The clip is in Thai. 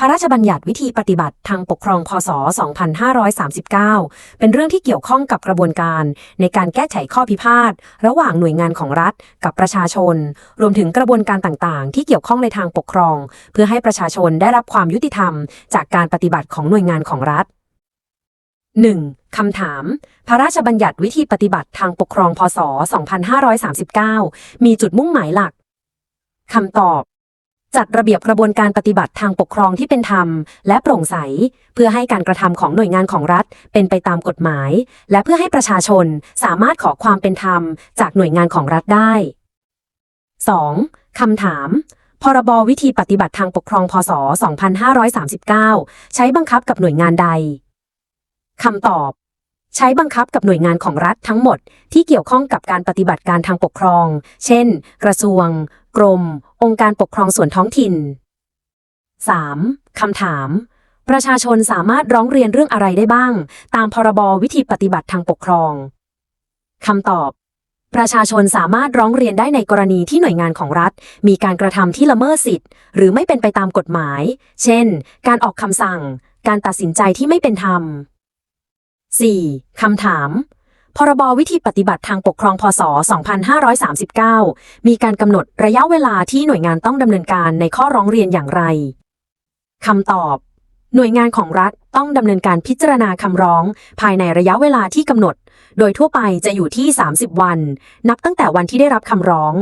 พระราชบัญญัติวิธีปฏิบัติทางปกครองพศ 2539 เป็นเรื่องที่เกี่ยวข้องกับกระบวนการ ในการแก้ไขข้อพิพาท ระหว่างหน่วยงานของรัฐกับประชาชน รวมถึงกระบวนการต่างๆ ที่เกี่ยวข้องในทางปกครอง เพื่อให้ประชาชนได้รับความยุติธรรม จากการปฏิบัติของหน่วยงานของรัฐ 1. คำถาม พระราชบัญญัติวิธีปฏิบัติทางปกครองพศ 2539 มีจุดมุ่งหมายหลัก คำตอบ จัดระเบียบกระบวนการปฏิบัติทางปกครองที่เป็นธรรม และโปร่งใส เพื่อให้การกระทำของหน่วยงานของรัฐเป็นไปตามกฎหมาย และเพื่อให้ประชาชนสามารถขอความเป็นธรรม จากหน่วยงานของรัฐได้ 2. คำถาม พรบวิธีปฏิบัติทางปกครองพศ 2539 ใช้บังคับกับหน่วยงานใดคำตอบ ใช้บังคับกับหน่วยงานของรัฐทั้งหมดที่เกี่ยวข้องกับการปฏิบัติการทางปกครอง เช่น กระทรวง กรม องค์การปกครองส่วนท้องถิ่น 3. คำถาม ประชาชนสามารถร้องเรียนเรื่องอะไรได้บ้าง ตามพรบวิธีปฏิบัติทางปกครองคำตอบ ประชาชนสามารถร้องเรียนได้ในกรณีที่หน่วยงานของรัฐ มีการกระทำที่ละเมิดสิทธิ์ หรือไม่เป็นไปตามกฎหมาย เช่น การออกคำสั่ง การตัดสินใจที่ไม่เป็นธรรม 4. คำถาม พรบวิธีปฏิบัติทางปกครองพศ 2539 มีการกำหนดระยะเวลาที่หน่วยงานต้องดำเนินการในข้อร้องเรียนอย่างไรคำตอบ หน่วยงานของรัฐต้องดำเนินการพิจารณาคำร้อง ภายในระยะเวลาที่กำหนด โดยทั่วไปจะอยู่ที่ 30 วัน นับตั้งแต่วันที่ได้รับคำร้อง